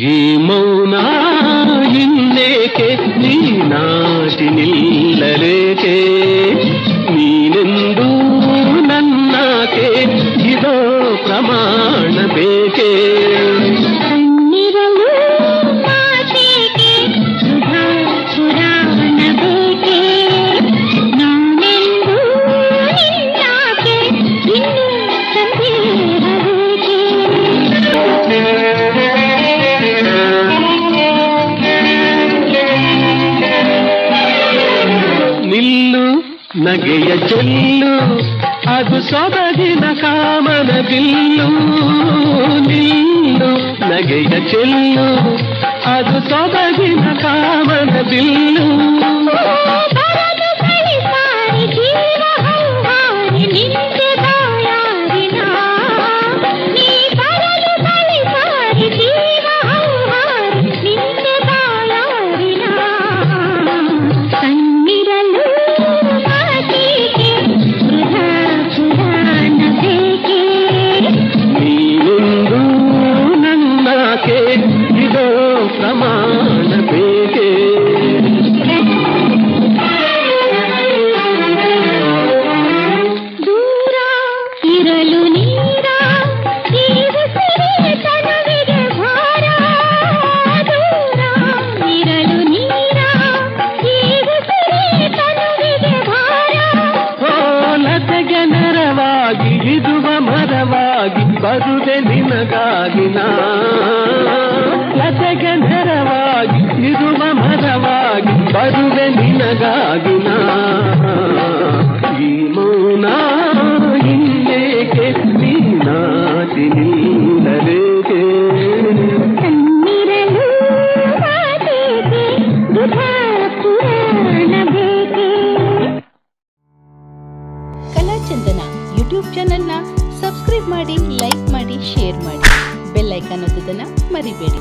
ಈ ಮೌನ ಹಿಂದೇಕೆ? ನೀ ನಾಟಿ ನಿಲ್ಲಲೇಕೆ ನೀನೆಂದು ನನ್ನಾಕೆ? ಇದೋ ಪ್ರಮಾಣ ಬೇಕೇ? ನಗೆಯ ಚೆಲ್ಲು ಅದು ಸೊಬಗಿನ ಕಾಮನ ಬಿಲ್ಲು ನಿಲ್ಲು ನಗೆಯ ಚೆಲ್ಲು ಅದು ಸೊಬಗಿನ ಕಾಮನ ಬಿಲ್ಲು ಮರವಾಗಿ ಬರುವೆ ನಿನಗಾಗಿ ಲಸಗಂಧರವಾಗಿ ಇರುವ ಮರವಾಗಿ ಬರುವೆ ನಿನಗಾಗಿ ಈ ಮೌನ ಇನ್ನೇಕೆ ನೀನಾಟಿ ಯೂಟ್ಯೂಬ್ ಚಾನೆಲ್ನ ಸಬ್ಸ್ಕ್ರೈಬ್ ಮಾಡಿ ಲೈಕ್ ಮಾಡಿ ಶೇರ್ ಮಾಡಿ. ಬೆಲ್ಲೈಕನ್ ಒತ್ತೋದನ್ನ ಮರಿಬೇಡಿ.